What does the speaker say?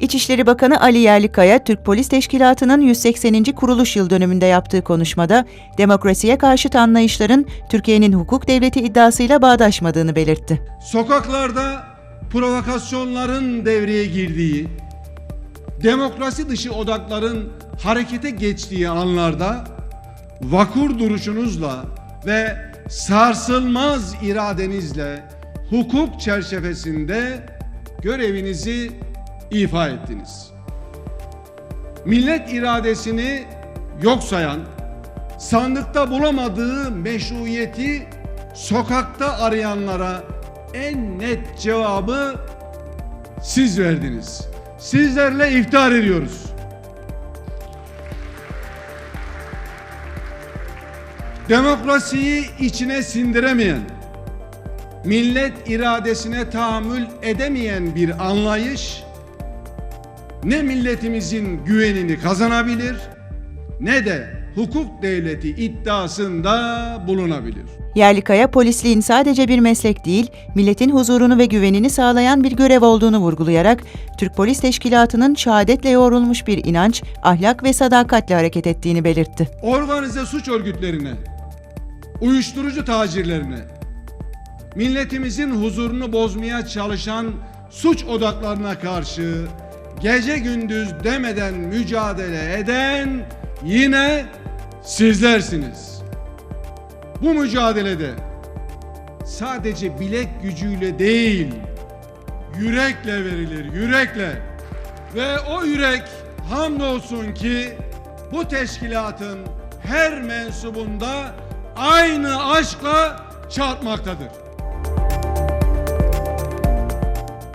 İçişleri Bakanı Ali Yerlikaya, Türk Polis Teşkilatı'nın 180. kuruluş yıl dönümünde yaptığı konuşmada, demokrasiye karşıt anlayışların Türkiye'nin hukuk devleti iddiasıyla bağdaşmadığını belirtti. Sokaklarda provokasyonların devreye girdiği, demokrasi dışı odakların harekete geçtiği anlarda vakur duruşunuzla ve sarsılmaz iradenizle hukuk çerçevesinde görevinizi ifa ettiniz. Millet iradesini yok sayan, sandıkta bulamadığı meşruiyeti sokakta arayanlara en net cevabı siz verdiniz. Sizlerle iftihar ediyoruz. Demokrasiyi içine sindiremeyen, millet iradesine tahammül edemeyen bir anlayış ne milletimizin güvenini kazanabilir ne de hukuk devleti iddiasında bulunabilir. Yerlikaya, polisliğin sadece bir meslek değil, milletin huzurunu ve güvenini sağlayan bir görev olduğunu vurgulayarak, Türk Polis Teşkilatı'nın şehadetle yoğrulmuş bir inanç, ahlak ve sadakatle hareket ettiğini belirtti. organize suç örgütlerine, uyuşturucu tacirlerine, milletimizin huzurunu bozmaya çalışan suç odaklarına karşı gece gündüz demeden mücadele eden yine sizlersiniz. Bu mücadelede sadece bilek gücüyle değil, yürekle verilir, yürekle. Ve o yürek hamdolsun ki bu teşkilatın her mensubunda aynı aşkla çarpmaktadır.